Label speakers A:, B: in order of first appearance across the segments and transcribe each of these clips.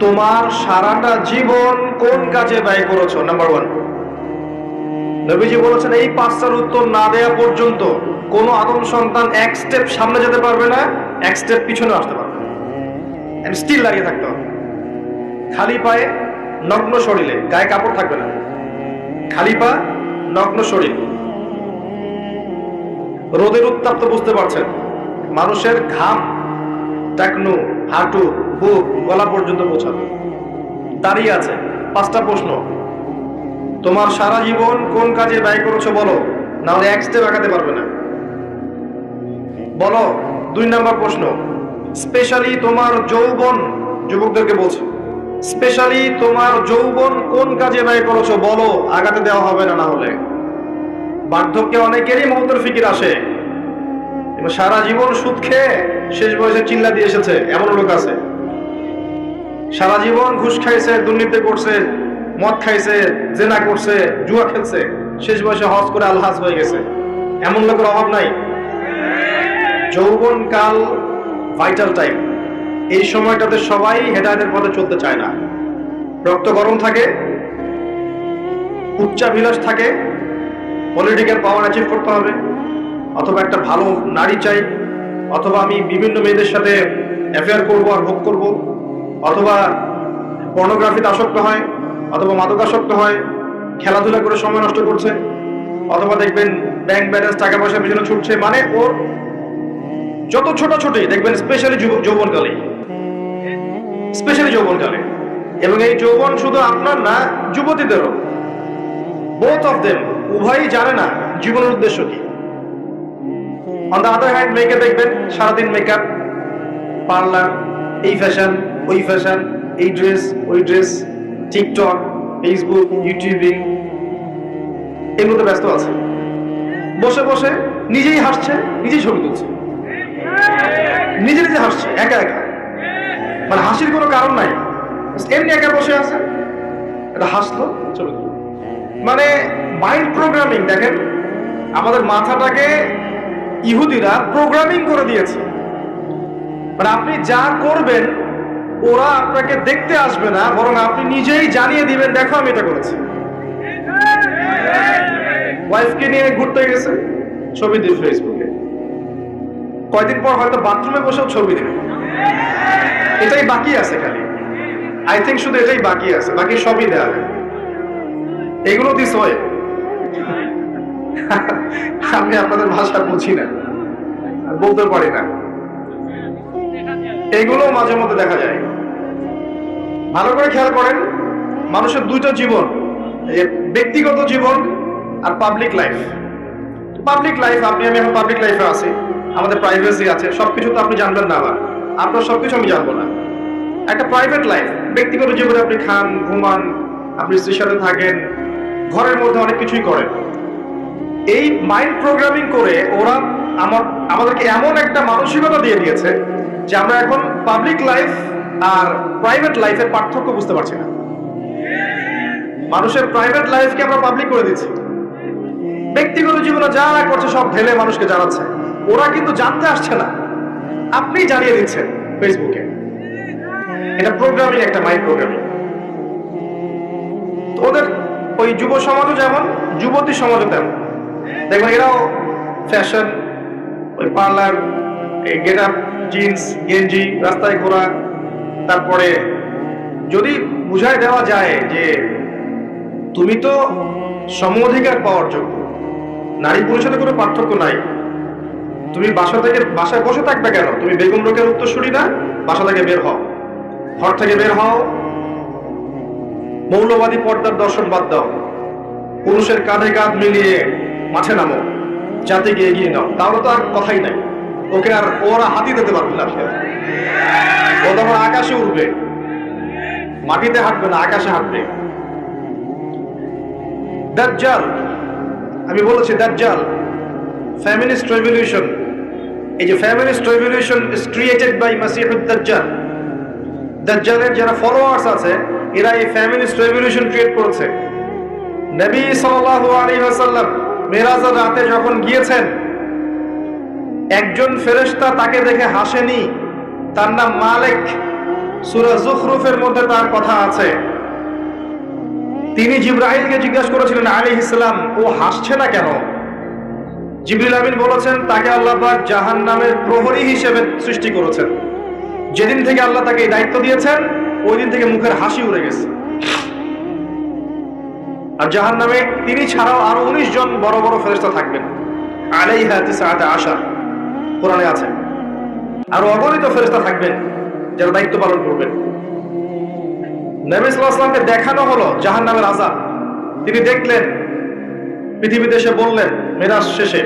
A: তোমার সারাটা জীবন কোন কাজে ব্যয় করেছ? নাম্বার ওয়ান নবীজি বলেছেন, এই পাঁচটার উত্তর না দেয়া পর্যন্ত কোন আদম সন্তান এক স্টেপ সামনে যেতে পারবে না, এক স্টেপ পিছনে আসতে পারবে না। স্টিল দাঁড়িয়ে থাকতে হবে। খালি পায়ে নগ্ন শরীরে, গায়ে কাপড় থাকবে না। খালি পা, নগ্ন শরীর। রোদের উত্তাপ তো বুঝতে পারছেন, মানুষের ঘাম, টাকনু, হাঁটু গলা পর্যন্ত পৌঁছাবে। দাঁড়িয়ে আছে, পাঁচটা প্রশ্ন। তোমার সারা জীবন কোন কাজে ব্যয় করেছ বলো এক স্টেপ পারবে না। বলো, দুই প্রশ্ন। স্পেশালি তোমার যৌবন, যুবকদেরকে স্পেশালি তোমার যৌবন কোন কাজে ব্যয় করেছ বলো, আগাতে দেওয়া হবে না হলে। বার্ধক্যে অনেকেরই মৌতের ফিকির আসে। সারা জীবন সুদ খেয়ে শেষ বয়সে চিল্লা দিয়ে এসেছে এমন লোক আছে। সারা জীবন ঘুষ খাইছে, দুর্নীতি করছে, মদ খাইছে, জেনা করছে, জুয়া খেলছে, শেষ বয়সে হজ করে আলহাজ হয়ে গেছে। এমন লোকের অভাব নাই। যৌবন কাল ভাইটাল টাইম এই সময়টাতে সবাই হেদায়তের পথে চলতে চায় না। রক্ত গরম থাকে, উচ্চাভিলাষ থাকে পলিটিক্যাল পাওয়ার অ্যাচিভ করতে হবে। অথবা একটা ভালো নারী চাই, অথবা আমি বিভিন্ন মেয়েদের সাথে অ্যাফেয়ার করব আর ভোগ করব। অথবা পর্নোগ্রাফিতে আসক্ত হয়, অথবা মাদকাসক্ত হয়, খেলাধুলা করে সময় নষ্ট করছে, অথবা দেখবেন ব্যাংক ব্যালেন্স টাকা পয়সা পিছনে ছুটছে মানে ওর যত ছোট ছোটই দেখবেন স্পেশালি যৌবনকালে স্পেশালি যৌবনকালে। এবং এই যৌবন শুধু আপনার না, যুবতীদেরও। বোথ অফ দেম উভয়ই জানে না জীবনের উদ্দেশ্য কি। অন দ্য আদার হ্যান্ড মেয়েকে দেখবেন, সারাদিন মেকআপ পার্লার এই ফ্যাশন ওই ফ্যাশন এই ড্রেস ওই ড্রেস টিকটক ফেসবুক ইউটিউবিং এগুলোতে ব্যস্ত আছে। বসে বসে নিজেই হাসছে, নিজেই ছবি তুলছে। নিজে নিজে হাসছে, একা একা। মানে হাসির কোনো কারণ নাই। এমনি একা বসে আছে। এটা হাসলো, ছবি তুললো। মানে মাইন্ড প্রোগ্রামিং দেখেন, আমাদের মাথাটাকে ইহুদিরা প্রোগ্রামিং করে দিয়েছে। মানে আপনি যা করবেন ওরা আপনাকে দেখতে আসবে না, বরং আপনি নিজেই জানিয়ে দিবেন, দেখো আমি এটা করেছি। ওয়াইফকে নিয়ে ঘুরতে গেছে, ছবি দিন ফেসবুকে কয়দিন পর হয়তো বাথরুমে বসেও ছবি দিবে এটাই বাকি আছে খালি। আই থিঙ্ক শুধু এটাই বাকি আছে, বাকি সবই দেওয়া এগুলো দিস হয় আমি আপনাদের ভাষা বুঝি না বলতে পারি না। এগুলো মাঝে মধ্যে দেখা যায়। ভালো করে খেয়াল করেন, মানুষের দুইটা জীবন ব্যক্তিগত জীবন আর পাবলিক লাইফ পাবলিক লাইফ আপনি, আমি এখন পাবলিক লাইফে আছি, আমাদের প্রাইভেসি আছে, সবকিছু তো আপনি জানবেন না আবার। আপনার সবকিছু আমি জানব না। একটা প্রাইভেট লাইফ ব্যক্তিগত জীবনে আপনি খান, ঘুমান, আপনি স্ত্রীর সাথে থাকেন, ঘরের মধ্যে অনেক কিছুই করেন। এই মাইন্ড প্রোগ্রামিং করে ওরা আমার, আমাদেরকে এমন একটা মানসিকতা দিয়ে দিয়েছে যে আমরা এখন পাবলিক লাইফ আর প্রাইভেট লাইফের পার্থক্য বুঝতে পারছি না। মানুষের প্রাইভেট লাইফকে আমরা পাবলিক করে দিচ্ছি। ব্যক্তিগত জীবনে যা করছে সব ঢেলে মানুষকে জানাচ্ছে ওরা কিন্তু জানতে আসছে না। আপনি জানিয়ে দিচ্ছেন ফেসবুকে এটা প্রোগ্রামিং একটা মাইন্ড প্রোগ্রামিং ওদের ওই যুব সমাজও যেমন, যুবতী সমাজও তেমন। দেখবেন এরাও ফ্যাশন ওই পার্লার গেট আপ জিন্স গেঞ্জি, রাস্তায় ঘোরা তারপরে যদি বুঝায় দেওয়া যায় যে তুমি তো সম অধিকার পাওয়ার যোগ্য, নারী পুরুষের কোনো পার্থক্য নাই, তুমি বাসা থেকে বাসায় বসে থাকবে কেন? তুমি বেগম রোকের উত্তরসূরি না? বাসা থেকে বের হও। ঘর থেকে বের হও। মৌলবাদী পর্দার দর্শন বাদ দাও। পুরুষের কাঁধে কাঁধ মিলিয়ে মাঠে নামো। জাতিকে এগিয়ে নাও। তাহলে তো আর কথাই নাই। ওকে আর ওরা হাতি দিতে পারবে না। ও তখন আকাশে উঠবে। মাটিতে হাঁটবে না, আকাশে হাঁটবে। দাজ্জাল, আমি বলেছি দাজ্জাল ফ্যামিলিস্ট রেভলিউশন এই যে feminist revolution is created by মাসিহুদ দাজ্জাল দাজ্জালের যারা ফলোয়ার্স আছে, এরা এই ফ্যামিলিস্ট রেভলিউশন ক্রিয়েট করেছে। নবী সাল্লাল্লাহু আলাইহি ওয়াসাল্লাম মেরাজের রাতে যখন গিয়েছেন একজন ফেরেশতা তাকে দেখে হাসেনি। তার নাম মালিক। সুরা জুখরুফের মধ্যে তার কথা আছে। তিনি জিব্রাহিলকে জিজ্ঞাসা করেছিলেন আলী ইসলাম ও হাসছে না কেন? জিবরিল আমিন বলেছেন, তাকে আল্লাহবাক জাহান নামের প্রহরী হিসেবে সৃষ্টি করেছেন। যেদিন থেকে আল্লাহ তাকে এই দায়িত্ব দিয়েছেন, ওই দিন থেকে মুখের হাসি উড়ে গেছে। আর জাহান নামে তিনি ছাড়াও আরও উনিশ জন বড় বড় ফেরেস্তা থাকবেন। আলাইহা তিসআতা আশা কোরআনে আছে। আরও অগণিত ফেরেস্তা থাকবেন যারা দায়িত্ব পালন করবেন নবী সাল্লাল্লাহু আলাইহি ওয়াসাল্লামকে দেখানো হলো জাহান নামের আজাব তিনি দেখলেন পৃথিবীতে এসে বললেন, মেরাজ শেষে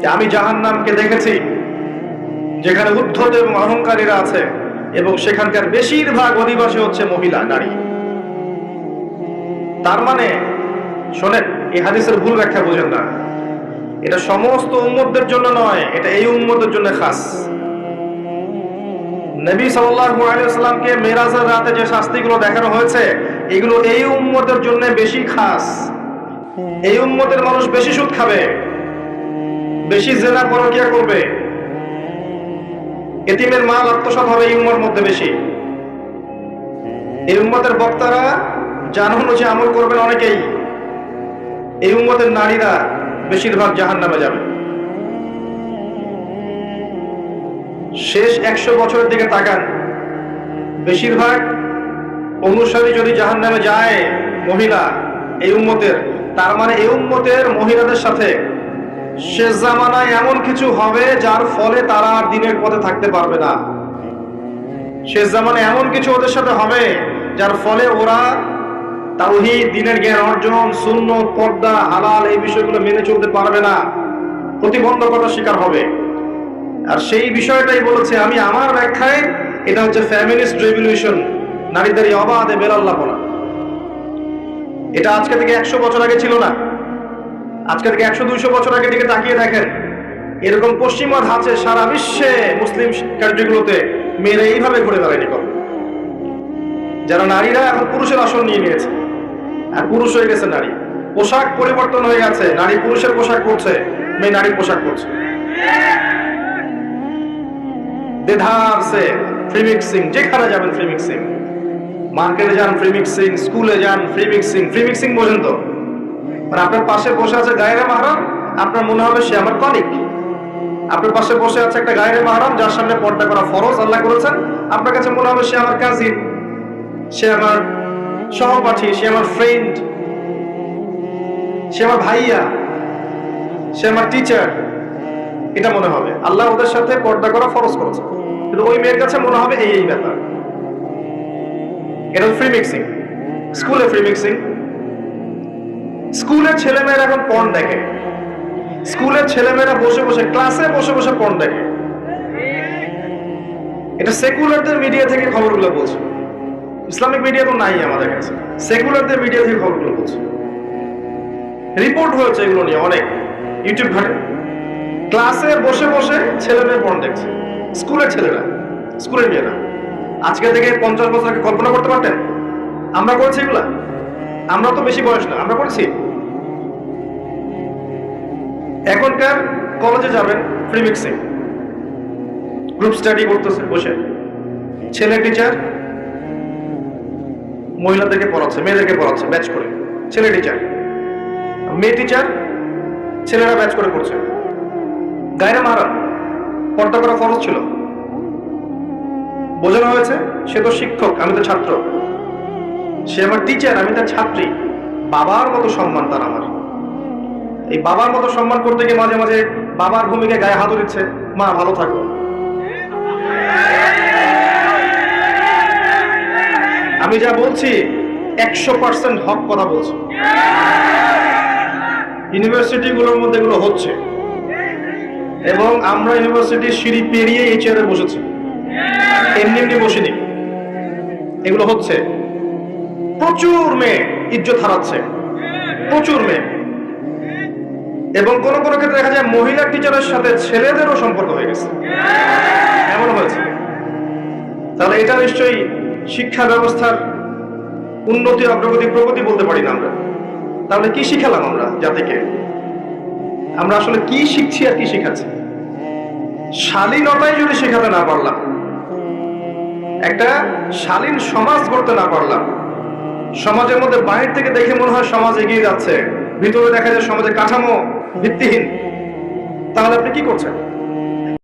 A: যে আমি জাহান নামকে দেখেছি, যেখানে উদ্ধত এবং অহংকারীরা আছে এবং সেখানকার বেশিরভাগ অধিবাসী হচ্ছে মহিলা, নারী। তার মানে শোনেন, এই হাদিসের ভুল ব্যাখ্যা বোঝেন না। এটা সমস্ত উম্মতদের জন্য নয়, এটা এই উম্মতের জন্য খাস। নবী সাল্লাল্লাহু আলাইহি সাল্লামকে মেরাজের রাতে যে শাস্তিগুলো দেখানো হয়েছে, এগুলো এই উম্মতের জন্য বেশি খাস। এই উম্মতের মানুষ বেশি সুদ খাবে, বেশি জেনা পরকিয়া করবে। এতিমের মাল আত্মসাৎ হবে এই উম্মর মধ্যে বেশি। এই উম্মতের বক্তারা জানুন যে আমল করবেন অনেকেই। এই উম্মতের নারীরা বেশিরভাগ জাহান নামে যাবে। শেষ একশো বছরের দিকে তাকান। বেশিরভাগ অনুসারী যদি জাহান নামে যায়, মহিলা, এই উম্মতের, তার মানে এই উম্মতের মহিলাদের সাথে শেষ জামানায় এমন কিছু হবে যার ফলে তারা আর দিনের পথে থাকতে পারবে না। শেষ জামানায় এমন কিছু ওদের সাথে হবে যার ফলে ওরা তাওহি দিনের জ্ঞান অর্জন শূন্য পর্দা, হালাল, এই বিষয়গুলো মেনে চলতে পারবে না। প্রতিবন্ধকতার শিকার হবে। আর সেই বিষয়টাই বলেছে, আমি আমার ব্যাখ্যায় এটা হচ্ছে ফ্যামিলিস্ট রেভলিউশন নারীদের অবাধে বেলাল্লাপনা এটা আজকে থেকে একশো বছর আগে ছিল না। আজকে থেকে একশো দুইশো বছর আগে দিকে তাকিয়ে দেখেন, এরকম পশ্চিমা ধাঁচে সারা বিশ্বে মুসলিম কান্ট্রিগুলোতে মেয়েরা এইভাবে ঘুরে বেড়ায়নি কখন যারা নারীরা এখন পুরুষের আসন নিয়ে নিয়েছে। আর পুরুষ হয়ে গেছে নারী। পোশাক পরিবর্তন হয়ে গেছে। নারী পুরুষের পোশাক পরছে, মেয়ে নারীর পোশাক পরছে। মানে আপনার পাশে বসে আছে আপনার মনে হবে সে আমার আপনার পাশে বসে আছে একটা যার সামনে পর্দা করা ফরজ, আল্লাহ আপনার কাছে মনে হবে সে আমার কাজিন সে আমার সহপাঠী সে আমার ফ্রেন্ড সে আমার ভাইয়া, সে আমার টিচার এটা মনে হবে। আল্লাহ ওদের সাথে পর্দা করা ফরজ করেছে। কিন্তু ওই মেয়ের কাছে মনে হবে এই এই ব্যাপার। এটা ফ্রি মিক্সিং স্কুলে ফ্রি মিক্সিং স্কুলের ছেলেমেয়েরা এখন পর্ন দেখে। স্কুলের ছেলেমেয়েরা বসে বসে ক্লাসে বসে বসে পর্ন দেখে। এটা সেকুলারদের মিডিয়া থেকে খবরগুলো বলছে। ইসলামিক মিডিয়া তো নাই আমাদের কাছে। সেকুলারদের মিডিয়া থেকে খবরগুলো বলছে। রিপোর্ট হয়েছে এগুলো নিয়ে অনেক। ইউটিউব ঘাটে। ক্লাসে বসে বসে ছেলে মেয়ে পড়ন দেখছে স্কুলের ছেলেরা স্কুলের মেয়েরা। আজকে থেকে পঞ্চাশ বছর আগে কল্পনা করতে পারতেন? আমরা করেছি এগুলা? আমরা তো বেশি বয়স না, আমরা করেছি। এখনকার কলেজে যাবেন ফ্রি মিক্সিং গ্রুপ স্টাডি করতেছে, বসে। ছেলে টিচার মহিলাদেরকে পড়াচ্ছে, মেয়েদেরকে পড়াচ্ছে ব্যাচ করে। ছেলে টিচার মেয়ে টিচার ছেলেরা ব্যাচ করে পড়ছে। গায়রা মাহারাম পর্দা করা ফরজ ছিল। বোঝানো হয়েছে, সে তো শিক্ষক, আমি তো ছাত্র। সে আমার টিচার আমি তার ছাত্রী। বাবার মতো সম্মান তার আমার। এই বাবার মতো সম্মান করতে গিয়ে মাঝে মাঝে বাবার ভূমিকায় গায়ে হাতও দিচ্ছে। মা, ভালো থাকো। আমি যা বলছি, একশো পার্সেন্ট হক কথা বলছি। ইউনিভার্সিটিগুলোর মধ্যে এগুলো হচ্ছে। এবং আমরা ইউনিভার্সিটির সিঁড়ি পেরিয়ে এই চেয়ারে বসেছি। এমনি এমনি বসিনি। এগুলো হচ্ছে। প্রচুর মেয়ে ইজ্জত হারাচ্ছে। প্রচুর মেয়ে। এবং কোন কোন ক্ষেত্রে দেখা যায় মহিলা টিচারের সাথে ছেলেদেরও সম্পর্ক হয়ে গেছে। এমন হয়েছে। তাহলে এটা নিশ্চয়ই শিক্ষা ব্যবস্থার উন্নতি, অগ্রগতি, প্রগতি বলতে পারি না আমরা। তাহলে কি শিখালাম আমরা জাতিকে? আমরা আসলে কি শিখছি আর কি শিখাচ্ছি? শালীনতায় যদি শেখাতে না পারলাম, একটা শালীন সমাজ গড়তে না পারলাম, সমাজের মধ্যে বাহির থেকে দেখে মনে হয় সমাজ এগিয়ে যাচ্ছে, ভিতরে দেখা যায় সমাজের কাঠামো ভিত্তিহীন, তাহলে আপনি কি করছেন?